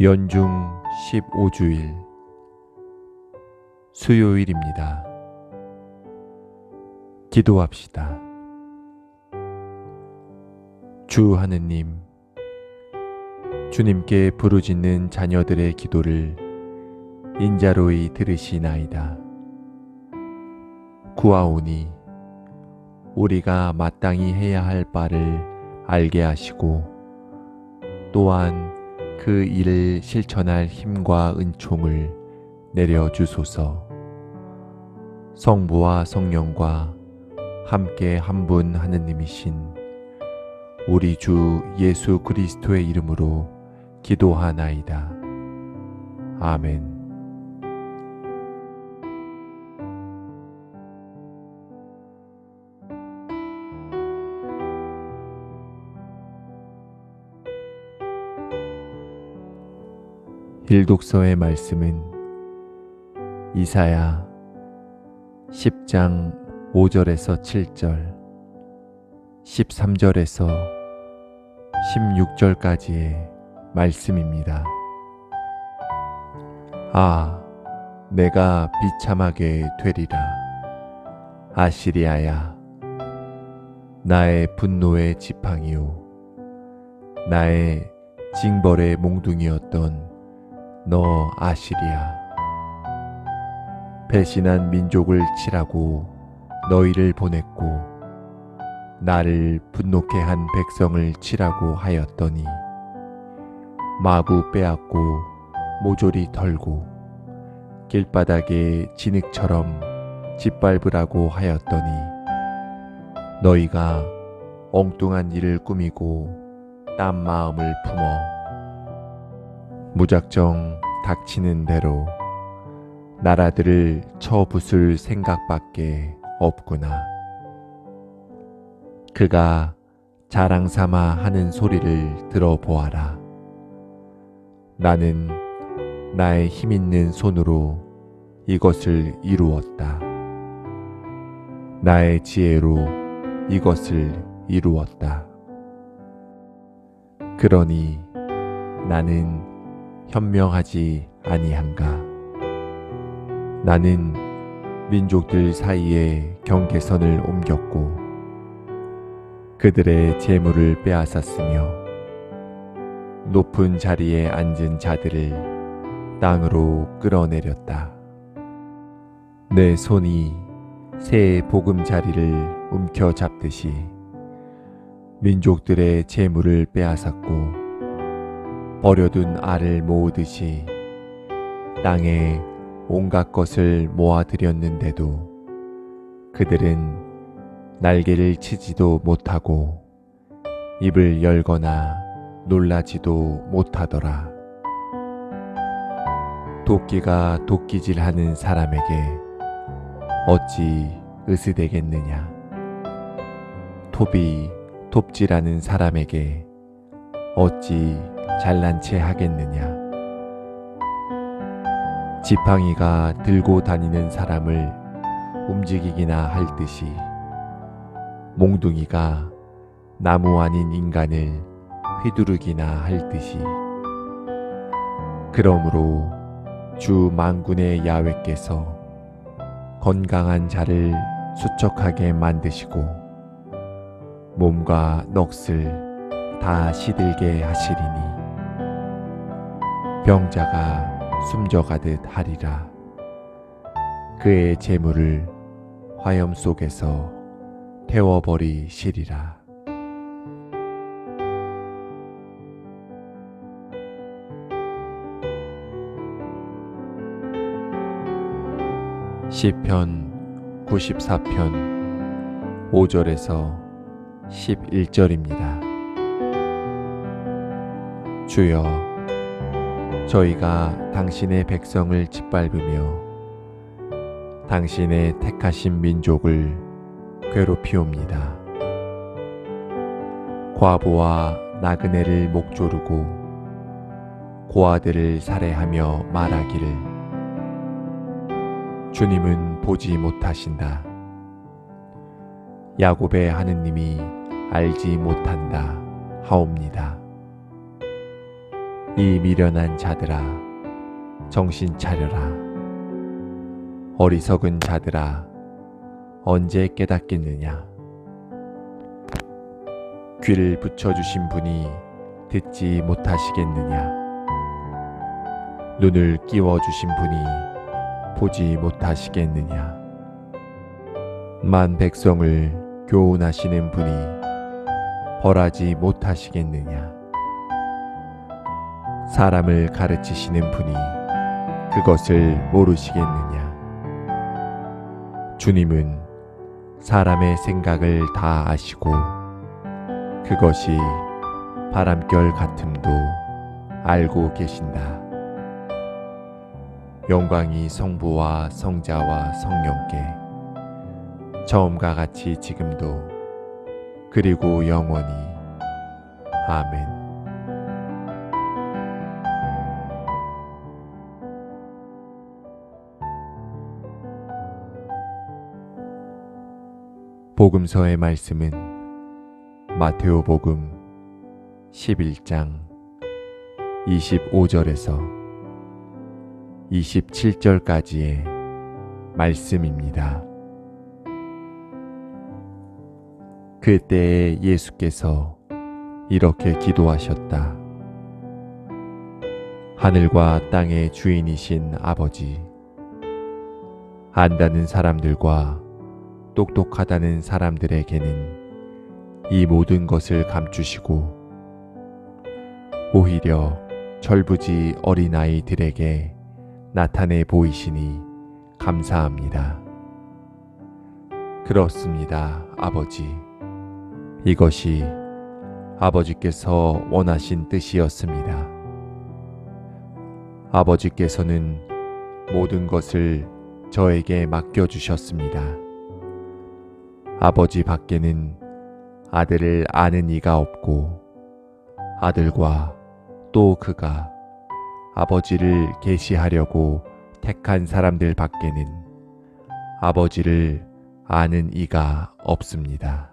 연중 15주일 수요일입니다. 기도합시다. 주 하느님, 주님께 부르짖는 자녀들의 기도를 인자로이 들으시나이다. 구하오니 우리가 마땅히 해야 할 바를 알게 하시고 또한 그 일을 실천할 힘과 은총을 내려 주소서. 성부와 성령과 함께 한 분 하느님이신 우리 주 예수 그리스도의 이름으로 기도하나이다. 아멘. 일독서의 말씀은 이사야 10장 5절에서 7절, 13절에서 16절까지의 말씀입니다. 아, 내가 비참하게 되리라. 아시리아야, 나의 분노의 지팡이요, 나의 징벌의 몽둥이였던 너 아시리아. 배신한 민족을 치라고 너희를 보냈고 나를 분노케 한 백성을 치라고 하였더니 마구 빼앗고 모조리 털고 길바닥에 진흙처럼 짓밟으라고 하였더니 너희가 엉뚱한 일을 꾸미고 딴 마음을 품어 무작정 닥치는 대로 나라들을 쳐부술 생각밖에 없구나. 그가 자랑 삼아 하는 소리를 들어보아라. 나는 나의 힘 있는 손으로 이것을 이루었다. 나의 지혜로 이것을 이루었다. 그러니 나는 현명하지 아니한가? 나는 민족들 사이에 경계선을 옮겼고 그들의 재물을 빼앗았으며 높은 자리에 앉은 자들을 땅으로 끌어내렸다. 내 손이 새 보금자리를 움켜잡듯이 민족들의 재물을 빼앗았고 버려둔 알을 모으듯이 땅에 온갖 것을 모아들였는데도 그들은 날개를 치지도 못하고 입을 열거나 놀라지도 못하더라. 도끼가 도끼질 하는 사람에게 어찌 으스대겠느냐? 톱이 톱질하는 사람에게 어찌 잘난 체 하겠느냐? 지팡이가 들고 다니는 사람을 움직이기나 할 듯이 몽둥이가 나무 아닌 인간을 휘두르기나 할 듯이 그러므로 주 만군의 야외께서 건강한 자를 수척하게 만드시고 몸과 넋을 다 시들게 하시리니 병자가 숨져가듯 하리라. 그의 재물을 화염 속에서 태워버리시리라. 시편 94편 5절에서 11절입니다. 주여 저희가 당신의 백성을 짓밟으며 당신의 택하신 민족을 괴롭히옵니다. 과부와 나그네를 목조르고 고아들을 살해하며 말하기를 주님은 보지 못하신다. 야곱의 하느님이 알지 못한다 하옵니다. 이 미련한 자들아, 정신 차려라. 어리석은 자들아, 언제 깨닫겠느냐? 귀를 붙여주신 분이 듣지 못하시겠느냐? 눈을 끼워주신 분이 보지 못하시겠느냐? 만 백성을 교훈하시는 분이 벌하지 못하시겠느냐? 사람을 가르치시는 분이 그것을 모르시겠느냐? 주님은 사람의 생각을 다 아시고 그것이 바람결 같음도 알고 계신다. 영광이 성부와 성자와 성령께 처음과 같이 지금도 그리고 영원히 아멘. 복음서의 말씀은 마테오 복음 11장 25절에서 27절까지의 말씀입니다. 그때에 예수께서 이렇게 기도하셨다. 하늘과 땅의 주인이신 아버지, 안다는 사람들과 똑똑하다는 사람들에게는 이 모든 것을 감추시고 오히려 철부지 어린아이들에게 나타내 보이시니 감사합니다. 그렇습니다, 아버지. 이것이 아버지께서 원하신 뜻이었습니다. 아버지께서는 모든 것을 저에게 맡겨주셨습니다. 아버지 밖에는 아들을 아는 이가 없고 아들과 또 그가 아버지를 계시하려고 택한 사람들 밖에는 아버지를 아는 이가 없습니다.